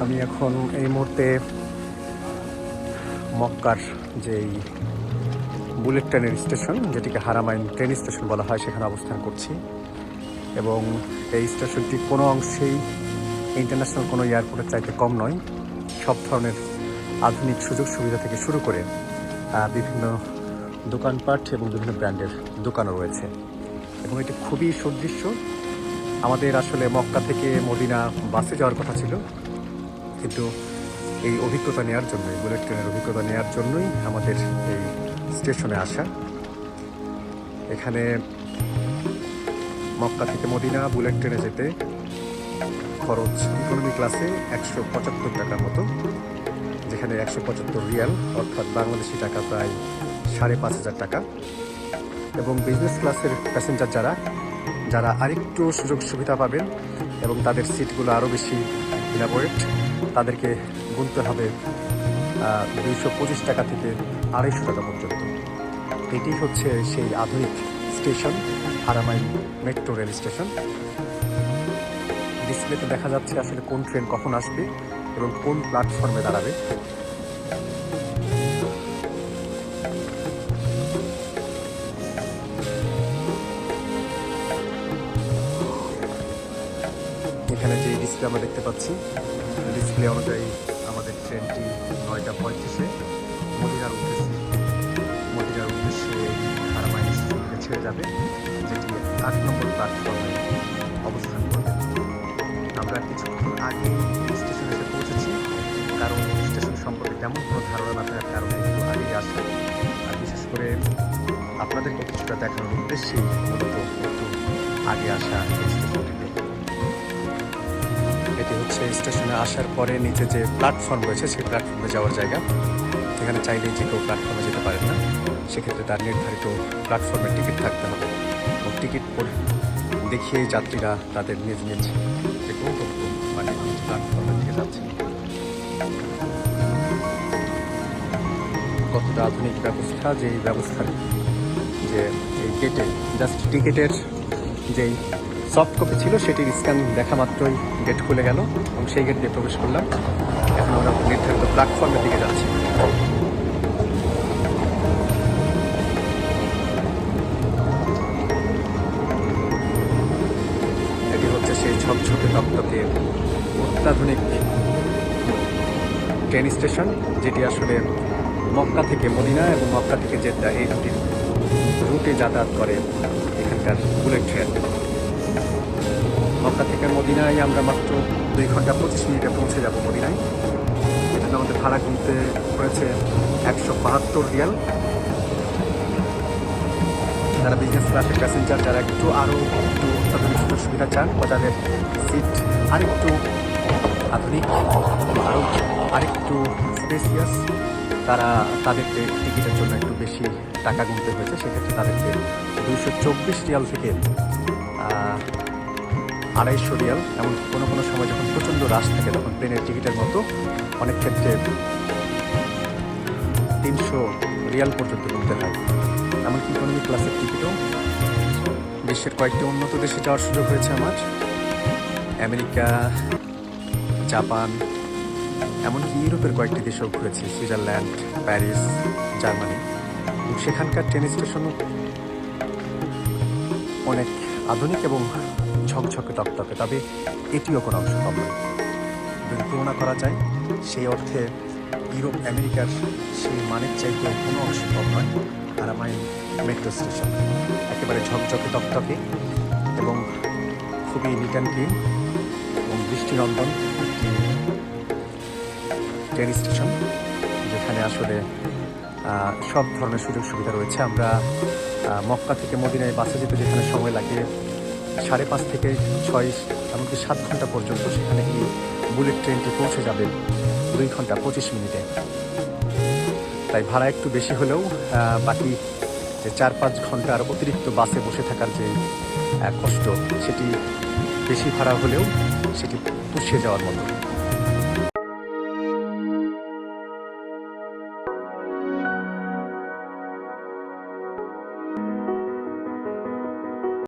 আমি এখন এই মুহূর্তে মক্কার যেই বুলেট ট্রেনের স্টেশন, যেটিকে হারামাইন ট্রেন স্টেশন বলা হয়, সেখানে অবস্থান করছি। এবং এই স্টেশনটি কোনো অংশেই ইন্টারন্যাশনাল কোনো এয়ারপোর্টের চাইতে কম নয়। সব ধরনের আধুনিক সুযোগ সুবিধা থেকে শুরু করে বিভিন্ন দোকানপাট এবং বিভিন্ন ব্র্যান্ডের দোকানও রয়েছে। এবং এটি খুবই সুদৃশ্য। আমাদের আসলে মক্কা থেকে মদিনা বাসে যাওয়ার কথা ছিল। কিন্তু এই অভিজ্ঞতা নেওয়ার জন্যই, বুলেট ট্রেনের অভিজ্ঞতা নেওয়ার জন্যই আমাদের এই স্টেশনে আসা। এখানে মক্কা থেকে মদিনা বুলেট ট্রেনে যেতে খরচ ইকোনমি ক্লাসে একশো পঁচাত্তর টাকার মতো যেখানে একশো পঁচাত্তর রিয়াল, অর্থাৎ বাংলাদেশি টাকা প্রায় সাড়ে পাঁচ হাজার টাকা। এবং বিজনেস ক্লাসের প্যাসেঞ্জার যারা যারা আরেকটু সুযোগ সুবিধা পাবেন এবং তাদের সিটগুলো আরও বেশি ইলাবোরেট তাদেরকে গুনতে হবে দুইশো পঁচিশ টাকা থেকে আড়াইশো টাকা পর্যন্ত। এটি হচ্ছে সেই আধুনিক station Haramain metro rail station. ডিসপ্লেতে দেখা যাচ্ছে আসলে কোন ট্রেন কখন আসবে এবং কোন প্ল্যাটফর্মে দাঁড়াবে। ডিসপ্লে আমরা দেখতে পাচ্ছি। ডিসপ্লে অনুযায়ী আমাদের ট্রেনটি নয়টা পঁয়ত্রিশে মদিনার উদ্দেশ্যে মদিনার উদ্দেশ্যে স্টেশনকে ছেড়ে যাবে, যেটি আট নম্বর প্ল্যাটফর্মে অবস্থান করবে। আমরা কিছুক্ষণ আগে স্টেশনে এসে পৌঁছেছি, কারণ স্টেশন সম্পর্কে তেমন কোনো ধারণা না থাকার কারণে একটু আগেই আসা আর বিশেষ করে আপনাদেরকে কিছুটা দেখানোর উদ্দেশ্যেই মূলত একটু আগে আসা এই স্টেশনটিতে এটি হচ্ছে স্টেশনে আসার পরে নিচে যে প্ল্যাটফর্ম রয়েছে, সেই প্ল্যাটফর্মে যাওয়ার জায়গা। এখানে চাইলেই যে কেউ প্ল্যাটফর্মে যেতে পারেন না। সেক্ষেত্রে তার নির্ধারিত প্ল্যাটফর্মের টিকিট থাকতে হবে। এবং টিকিট দেখিয়ে যাত্রীরা তাদের নিজ নিজ যে গন্তব্য মানে প্ল্যাটফর্মের দিকে যাচ্ছে। কতটা আধুনিক ব্যবস্থা, যে ব্যবস্থার যে এই গেটে জাস্ট টিকিটের যেই সফট কপি ছিল, সেটির স্ক্যান দেখা মাত্রই গেট খুলে গেল এবং সেই গেট দিয়ে প্রবেশ করলাম। এখন আমরা নির্ধারিত প্ল্যাটফর্মের দিকে যাচ্ছি। এটি হচ্ছে সেই ঝকঝকে তপ্তকে অত্যাধুনিক ট্রেন স্টেশন যেটি আসলে মক্কা থেকে মদিনা এবং মক্কা থেকে জেদ্দা এই দুটি রুটে যাতায়াত করে এখানকার বুলেট ট্রেন মক্কা থেকে মদিনায় আমরা মাত্র দুই ঘণ্টা পঁচিশ মিনিটে পৌঁছে যাব মদিনায়। এজন্য আমাদের ভাড়া গুনতে হয়েছে একশো বাহাত্তর রিয়াল। যারা বিজনেস ক্লাসের প্যাসেঞ্জার যারা একটু আরও একটু অত্যাধুনিক সুযোগ সুবিধা চান বা যাদের সিট আরেকটু আধুনিক আরও আরেকটু স্পেসিয়াস তারা তাদেরকে টিকিটের জন্য একটু বেশি টাকা গুনতে হয়েছে। সেক্ষেত্রে তাদেরকে দুইশো চব্বিশ রিয়াল থেকে আড়াইশো রিয়াল। এমন কোনো কোনো সময় যখন প্রচণ্ড রাশ থাকে, তখন প্লেনের টিকিটের মতো অনেক ক্ষেত্রে তিনশো রিয়াল পর্যন্ত গুনতে হয়। এমনকি ইকোনমি ক্লাসের টিকিটও। বিশ্বের কয়েকটি উন্নত দেশে যাওয়ার সুযোগ হয়েছে আমার। আমেরিকা, জাপান, এমনকি ইউরোপের কয়েকটি দেশেও ঘুরেছি, সুইজারল্যান্ড, প্যারিস, জার্মানি। সেখানকার ট্রেন স্টেশনও অনেক আধুনিক এবং ঝকঝকে তকতকে, তবে এটিও কোনো অংশ নয়। যদি তুলনা করা যায়, সেই অর্থে ইউরোপ, আমেরিকার সেই মানের চাইতে কোনো অংশ কম নয়। আরামাইন মেট্রো স্টেশন, একেবারে ঝকঝকে তকতকে এবং খুবই নিট ক্লিন এবং দৃষ্টিনন্দন ট্রেন স্টেশন, যেখানে আসলে সব ধরনের সুযোগ সুবিধা রয়েছে। আমরা মক্কা থেকে মদিনায় বাসে যেতে যেখানে সময় লাগে সাড়ে পাঁচ থেকে ছয়, এমনকি সাত ঘণ্টা পর্যন্ত সেখানে গিয়ে বুলেট ট্রেনটি পৌঁছে যাবে দুই ঘণ্টা পঁচিশ মিনিটে। তাই ভাড়া একটু বেশি হলেও বাকি যে চার পাঁচ ঘণ্টার অতিরিক্ত বাসে বসে থাকার যে কষ্ট, সেটি বেশি ভাড়া হলেও সেটি পুষিয়ে যাওয়ার মতো।